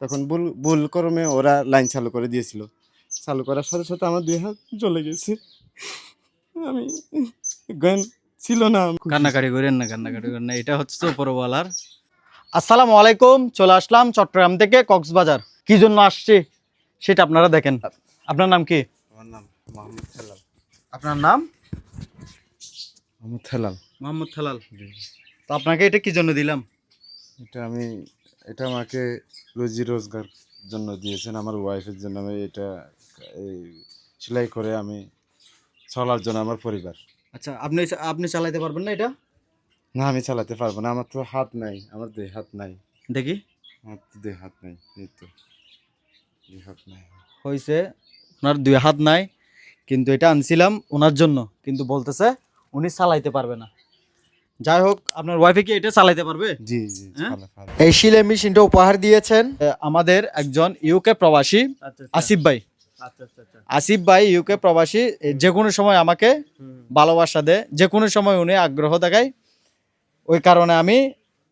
তখন ভুল ভুল কর্মে ওরা লাইন চালু করে দিয়েছিল। চালু করার সাথে সাথে আমার দুই হাত জ্বলে গেছে। আমি জ্ঞান ছিল না কান্নাকাটি করেন না কান্নাকাটি করেন না। এটা হচ্ছে তো উপরওয়ালার। আসসালামু আলাইকুম চলে আসলাম চট্টগ্রাম থেকে কক্সবাজার। কি জন্য আসছি সেটা আপনারা দেখেন। আপনার নাম কি? আমার নাম মোহাম্মদ হেলাল। আপনার নাম? মোহাম্মদ হেলাল। মোহাম্মদ থালাল তো আপনাকে এটা কি জন্য দিলাম? এটা আমি এটা আমাকে রুজি রোজগার জন্য দিয়েছেন আমার ওয়াইফের জন্য আমি এটা এই সেলাই করে আমি চলার জন্য আমার পরিবার। আচ্ছা আপনি আপনি চালাইতে পারবেন না এটা? না আমি চালাতে পারব না আমার তো হাত নাই আমার দুই হাত নাই। দেখি আমার তো দুই হাত নাই এই তো দুই হাত নাই। হয়েছে ওনার দুই হাত নাই কিন্তু এটা আনছিলাম ওনার জন্য কিন্তু বলতেছে উনি চালাইতে পারবে না। যাই হোক আপনার ওয়াইফে কি এটা চালাইতে পারবে? জি জি হ্যাঁ? এই সিলাই মেশিনটা উপহার দিয়েছেন আমাদের একজন ইউকে প্রবাসী আসিফ ভাই। আসিফ ভাই ইউকে প্রবাসী যে কোনো সময় আমাকে ভালোবাসা দেয় যে কোনো সময় উনি আগ্রহ দেখায়। ওই কারণে আমি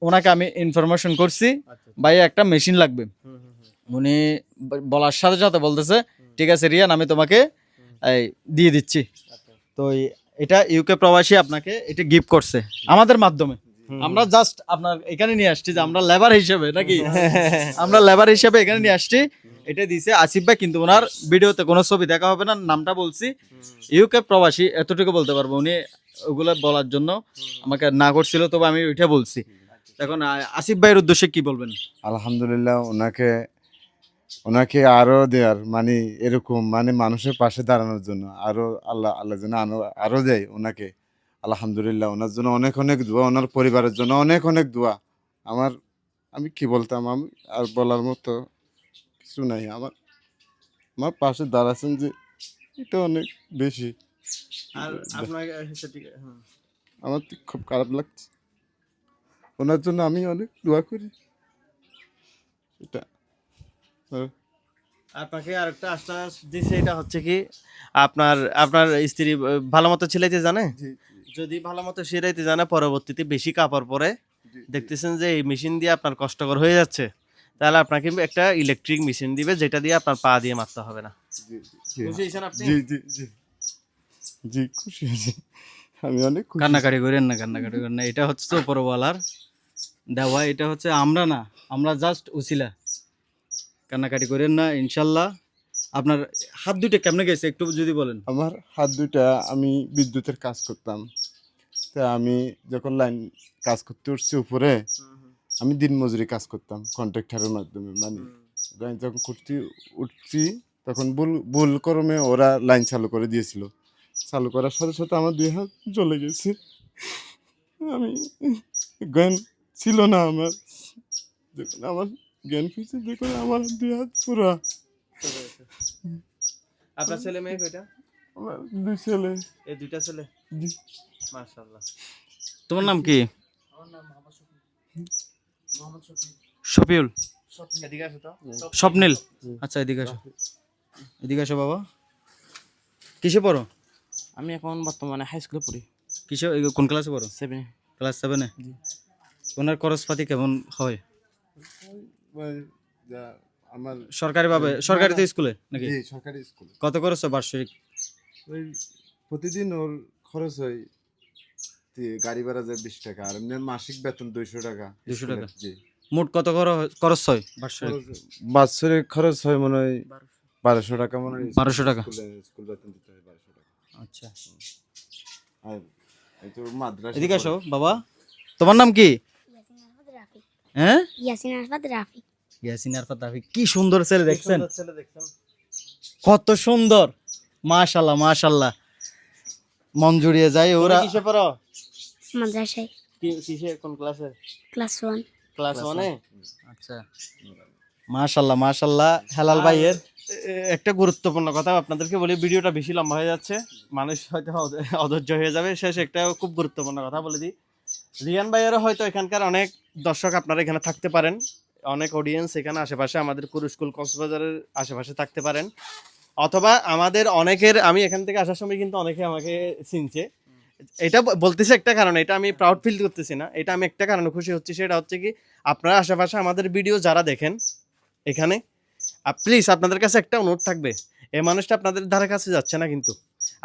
ওনাকে আমি ইনফরমেশন করছি ভাই একটা মেশিন লাগবে। উনি বলার সাথে সাথে বলতেছে ঠিক আছে রিয়ান আমি তোমাকে এই দিয়ে দিচ্ছি। তো এই- এটা ইউকে প্রবাসী আপনাকে এটা গিফট করছে আমাদের মাধ্যমে। আমরা জাস্ট আপনার এখানে নিয়ে আসছি যে আমরা লেবার হিসেবে নাকি? আমরা লেবার হিসেবে এখানে নিয়ে আসছি। এটা দিছে আসিফ ভাই কিন্তু ওনার ভিডিওতে কোনো ছবি দেখা হবে না নামটা বলছি। ইউকে প্রবাসী এতটুকু বলতে পারব উনি ওগুলো বলার জন্য। আমাকে না করছিল তবে আমি ওইটা বলছি। এখন আসিফ ভাইয়ের উদ্দেশ্যে কি বলবেন? আলহামদুলিল্লাহ ওনাকে ওনাকে আরও দেওয়ার মানে এরকম মানে মানুষের পাশে দাঁড়ানোর জন্য আরও আল্লাহ আল্লাহ যেন আনো- আরও দেয় ওনাকে। আলহামদুলিল্লাহ ওনার জন্য অনেক অনেক দোয়া ওনার পরিবারের জন্য অনেক অনেক দোয়া। আমার আমি কি বলতাম আমি আর বলার মতো কিছু নাই। আমার আমার পাশে দাঁড়াচ্ছেন যে এটা অনেক বেশি। আর আপনাকে আমার তো খুব খারাপ লাগছে। ওনার জন্য আমি অনেক দোয়া করি। এটা আর আপনাকে আরেকটা আশ্বাস দিছে এটা হচ্ছে কি আপনার আপনার স্ত্রী ভালো মতো ছিলাইতে জানে? যদি ভালো মতো সেরাইতে জানে পরবর্তীতে বেশি কাপড় পরে দেখতেছেন যে এই মেশিন দিয়ে আপনার কষ্টকর হয়ে যাচ্ছে তাহলে আপনাকে একটা ইলেকট্রিক মেশিন দিবে যেটা দিয়ে আপনার পা দিয়ে মারতে হবে না। জি, জি, খুশি হয়েছেন আপনি? জি জি জি। জি খুশি আছি আমি অনেক কান্নাকাটি করেন না কান্নাকাটি করেন না। এটা হচ্ছে তো উপরওয়ালার দেওয়া এটা হচ্ছে আমরা না আমরা জাস্ট উসিলা কান্নাকাটি করেন না ইনশাল্লাহ। আপনার হাত দুটো কেমনে গেছে একটু যদি বলেন? আমার হাত দুইটা আমি বিদ্যুতের কাজ করতাম। তা আমি যখন লাইন কাজ করতে উঠছি উপরে আমি দিনমজুরি কাজ করতাম কন্ট্রাক্টারের মাধ্যমে মানে লাইন যখন করতে উঠছি তখন ভুল ভুল কর্মে ওরা লাইন চালু করে দিয়েছিল। চালু করার সাথে সাথে আমার দুই হাত জ্বলে গেছে। আমি জ্ঞান ছিল না আমার। দেখুন আমার জ্ঞান ফিরছে দেখুন আমার দুই হাত পুরা। আপনার ছেলে মেয়ে কয়টা? আমার দুই ছেলে। এই দুইটা ছেলে? জি। মাশাআল্লাহ। তোমার নাম কি? শফিউল? এদিকে আসো তো। স্বপ্নিল? আচ্ছা এদিকে আসো। এদিকে আসো বাবা। কিসে পড়ো? আমি এখন বর্তমানে হাই স্কুলে পড়ি। কিসে কোন ক্লাসে পড়ো? সেভেন ক্লাস সেভেনে ওনার খরচপাতি কেমন হয়? আমার সরকারিভাবে সরকারি তো স্কুলে নাকি? জি সরকারি স্কুল। কত খরচ হয় বার্ষিক? ওই প্রতিদিন ওর খরচ হয় গাড়ি ভাড়া যায় বিশ টাকা আর এমনি মাসিক বেতন দুইশো টাকা 200 স্কুলের, টাকা? জি। মোট কত খরচ খরচ হয় বার্ষিক? বাৎসরিক খরচ হয় মনে হয় বারোশো টাকা মনে হয় 1200 টাকা? স্কুল বেতন দিতে হয় বারোশো টাকা। আচ্ছা। আর এই তো মাদ্রাসা এদিকে আসো বাবা। তোমার নাম কি? হ্যাঁ? ইয়াসিন আরফাত রাফি ইয়াসিন আরফাত রাফি কি সুন্দর ছেলে দেখছেন? কত সুন্দর। মাশাল্লাহ মাশাল্লাহ। মন জুড়িয়ে যায় ওরা। কিসে পড়ো? মাদ্রাসায়। কিসে কোন ক্লাসে? Class one. ক্লাস ওয়ানে? আচ্ছা। মাশাল্লাহ মাশাল্লাহ। হেলাল ভাইয়ের একটা গুরুত্বপূর্ণ কথা আপনাদেরকে বলি ভিডিওটা বেশি লম্বা হয়ে যাচ্ছে। মানুষ হয়তো অধ- অধৈর্য হয়ে যাবে। শেষ একটা খুব গুরুত্বপূর্ণ কথা বলে দিই। রিয়ান ভাইয়েরও হয়তো এখানকার অনেক দর্শক আপনারা এখানে থাকতে পারেন। অনেক অডিয়েন্স এখানে আশেপাশে আমাদের কুরু স্কুল কক্সবাজারের আশেপাশে থাকতে পারেন। অথবা আমাদের অনেকের, আমি এখান থেকে আসার সময় কিন্তু অনেকে আমাকে চিনছে। এটা বলতেছি একটা কারণ, এটা আমি প্রাউড ফিল করতেছি না। এটা আমি একটা কারণে খুশি হচ্ছি, সেটা হচ্ছে কি, আপনারা আশেপাশে আমাদের ভিডিও যারা দেখেন এখানে প্লিজ আপনাদের কাছে একটা অনুরোধ থাকবে। এই মানুষটা আপনাদের ধারে কাছে যাচ্ছে না কিন্তু।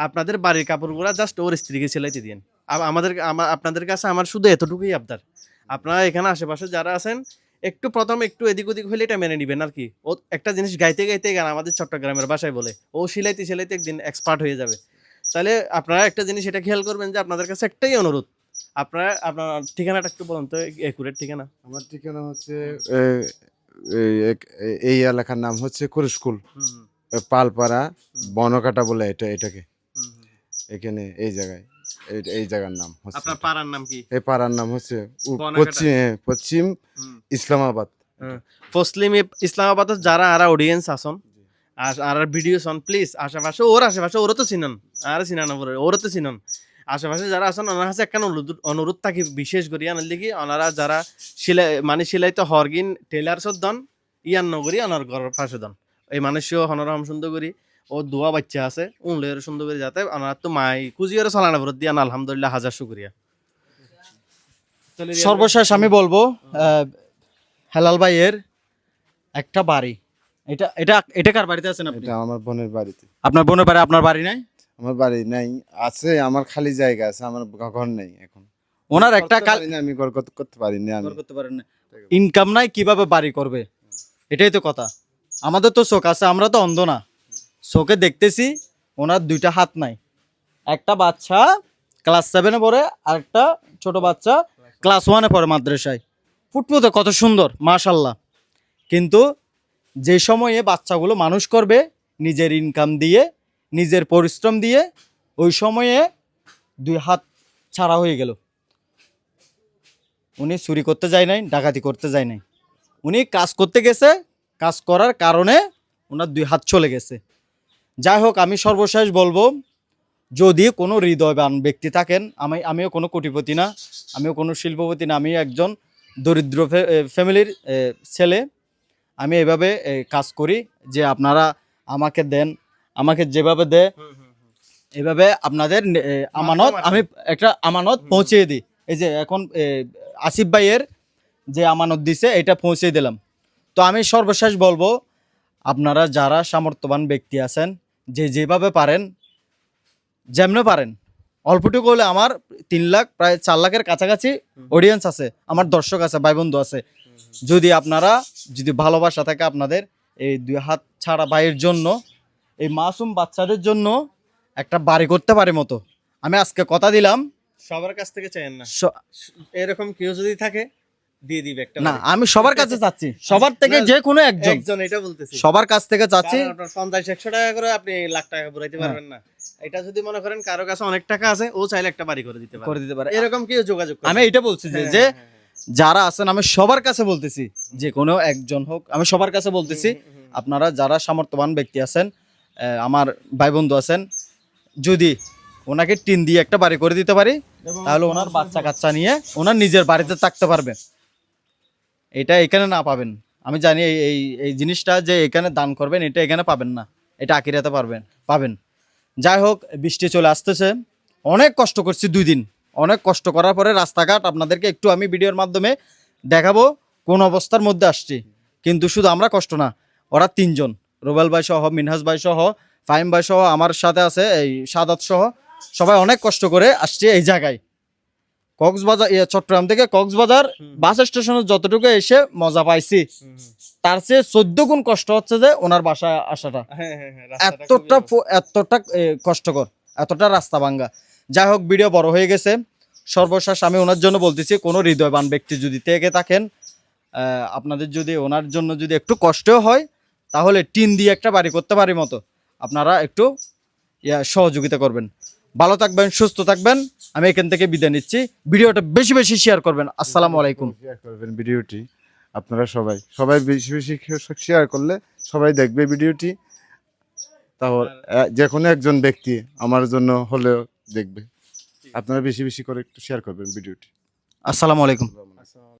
আপনাদের বাড়ির কাপড়গুলো জাস্ট ওর স্ত্রীকে সেলাইতে দিন আমাদের আপনাদের কাছে আমার শুধু এতটুকুই আবদার। আপনারা এখানে আশেপাশে যারা আছেন একটু প্রথম একটু এদিক ওদিক হলে এটা মেনে নিবেন আর কি। ও একটা জিনিস গাইতে গাইতে গান আমাদের চট্টগ্রামের বাসায় বলে ও সিলাইতে সিলাইতে একদিন এক্সপার্ট হয়ে যাবে। তাহলে আপনারা একটা জিনিস এটা খেয়াল করবেন যে আপনাদের কাছে একটাই অনুরোধ আপনারা আপনার ঠিকানাটা একটু বলুন তো একুরেট ঠিকানা। আমার ঠিকানা হচ্ছে এই এলাকার নাম হচ্ছে কুরুস্কুল পালপাড়া বনকাটা বলে এটা এটাকে। এখানে এই জায়গায়। এই- জায়গার নাম আপনার পাড়ার নাম কি? এই পাড়ার নাম হচ্ছে উ- বনকাটা। পশ্চিম হ্যাঁ, পশ্চিম ইসলামাবাদ। যারা আর অডিয়েন্স আসন আর আর ভিডিও সন প্লিজ আশেপাশে ওর আশেপাশে ওরও তো চিনন। আর চিনান ওরে ওরও তো চিনন। আশেপাশে যারা আছেন ওনার কাছে একটা অনুরোধ অনুরোধ থাকি বিশেষ করি আনার লিগি ওনারা যারা সিলাই মানে সিলাই তো হরগিন টেলার দন ইয়ান নগরী ওনার ঘরের পাশে দন। এই মানুষও হনরহম সুন্দর করি ও দোয়া বাচ্চা আছে উনলের সুন্দর করে যাতে ওনার তো মাই কুজিয়ার চালানা ভরত দিয়ান আলহামদুলিল্লাহ হাজার শুক্রিয়া। সর্বশেষ আমি বলব হেলাল ভাইয়ের একটা বাড়ি। এটা এটা এটা কার বাড়িতে আছেন আপনি? এটা আমার বোনের বাড়িতে। আপনার বোনের বাড়ি আপনার বাড়ি নাই? আমার বাড়ি নাই আছে আমার খালি জায়গা আছে আমার ঘর নাই এখন। ওনার একটা করতে কাল পারি না, আমি ঘর করতে করতে পারি না আমি। করতে পারেন না। ইনকাম নাই কীভাবে বাড়ি করবে? এটাই তো কথা। আমাদের তো চোখ আছে আমরা তো অন্ধ না। চোখে দেখতেছি ওনার দুইটা হাত নাই। একটা বাচ্চা ক্লাস সেভেনে পড়ে আর একটা ছোট বাচ্চা ক্লাস ওয়ানে পড়ে মাদ্রাসায়। ফুটফুটে কত সুন্দর মাশাল্লাহ কিন্তু যে সময়ে বাচ্চাগুলো মানুষ করবে, নিজের ইনকাম দিয়ে, নিজের পরিশ্রম দিয়ে, ওই সময়ে দুই হাত ছাড়া হয়ে গেল। উনি চুরি করতে যায় নাই, ডাকাতি করতে যায় নাই। উনি কাজ করতে গেছে, কাজ করার কারণে ওনার দুই হাত চলে গেছে। যাই হোক আমি সর্বশেষ বলব যদি কোনো হৃদয়বান ব্যক্তি থাকেন আমি আমিও কোনো কোটিপতি না আমিও কোনো শিল্পপতি না আমি একজন দরিদ্র ফ্যামিলির ছেলে আমি এভাবে কাজ করি যে আপনারা আমাকে দেন আমাকে যেভাবে দেয় এভাবে আপনাদের আমানত আমি একটা আমানত পৌঁছে দিই। এই যে এখন আসিফ ভাইয়ের যে আমানত দিছে এটা পৌঁছে দিলাম। তো আমি সর্বশেষ বলব আপনারা যারা সামর্থ্যবান ব্যক্তি আছেন যে যেভাবে পারেন যেমনে পারেন। অল্পটুকু হলে আমার তিন লাখ প্রায় চার লাখের কাছাকাছি অডিয়েন্স আছে আমার দর্শক আছে ভাই বন্ধু আছে যদি আপনারা যদি ভালোবাসা থাকে আপনাদের এই দুই হাত ছাড়া ভাইয়ের জন্য এই মাসুম বাচ্চাদের জন্য একটা বাড়ি করতে পারে মতো। আমি আজকে কথা দিলাম। সবার কাছ থেকে চাইেন না। এরকম কেউ যদি থাকে দিয়ে দিবে একটা না আমি সবার কাছে চাচ্ছি। সবার থেকে যে কোনো একজন। একজন এটা বলতেছি। সবার কাছ থেকে চাচ্ছি। পঞ্চাশ একশো টাকা করে আপনি লাখ টাকা হ্যাঁ। পারবেন না। এটা যদি মনে করেন কারও কাছে অনেক টাকা আছে ও চাইলে একটা বাড়ি করে দিতে পারে। করে দিতে পারে। এরকম কেউ যোগাযোগ আমি এটা বলছি যে হ্যাঁ, যে হ্যাঁ, যারা আছেন আমি সবার কাছে বলতেছি যে কোনো একজন হোক আমি সবার কাছে বলতেছি। আপনারা যারা সামর্থ্যবান ব্যক্তি আছেন আমার ভাই বন্ধু আছেন যদি ওনাকে টিন দিয়ে একটা বাড়ি করে দিতে পারি তাহলে ওনার বাচ্চা কাচ্চা নিয়ে ওনার নিজের বাড়িতে থাকতে পারবেন। এটা এখানে না পাবেন। আমি জানি এই এই জিনিসটা যে এখানে দান করবেন, এটা এখানে পাবেন না। এটা আকিরাতে পারবেন, পাবেন। যাই হোক, বৃষ্টি চলে আসতেছে। অনেক কষ্ট করছি দুই দিন। অনেক কষ্ট করার পরে রাস্তাঘাট আপনাদেরকে একটু আমি ভিডিওর মাধ্যমে দেখাবো কোন অবস্থার মধ্যে আসছি। কিন্তু শুধু আমরা কষ্ট না, ওরা তিনজন। রুবেল ভাই সহ, মিনহাজ ভাই সহ, ফাহিম ভাই সহ, আমার সাথে আছে এই সাদাত সহ। সবাই অনেক কষ্ট করে আসছে এই জায়গায়। কক্সবাজার ইয়ে, চট্টগ্রাম থেকে কক্সবাজার বাস স্টেশনে যতটুকু এসে মজা পাইছি। তার চেয়ে চোদ্দ গুণ কষ্ট হচ্ছে যে ওনার বাসা আসাটা। হ্যাঁ, হ্যাঁ, হ্যাঁ, এতটা এতটা কষ্টকর এতটা রাস্তা ভাঙ্গা। যাই হোক ভিডিও বড় হয়ে গেছে। সর্বশেষ আমি ওনার জন্য বলতেছি কোনো হৃদয়বান ব্যক্তি যদি থেকে থাকেন আহ, আপনাদের যদি ওনার জন্য যদি একটু কষ্টও হয় তাহলে টিন দিয়ে একটা বাড়ি করতে পারি মতো। আপনারা একটু সহযোগিতা করবেন। ভালো থাকবেন সুস্থ থাকবেন। আমি এখান থেকে বিদায় নিচ্ছি। ভিডিওটা বেশি বেশি শেয়ার করবেন। আসসালামু আলাইকুম। শেয়ার করবেন ভিডিওটি। আপনারা সবাই সবাই বেশি বেশি শেয়ার করলে সবাই দেখবে ভিডিওটি। তাহলে যে কোনো একজন ব্যক্তি আমার জন্য হলেও দেখবে। আপনারা বেশি বেশি করে একটু শেয়ার করবেন ভিডিওটি। আসসালামু আলাইকুম।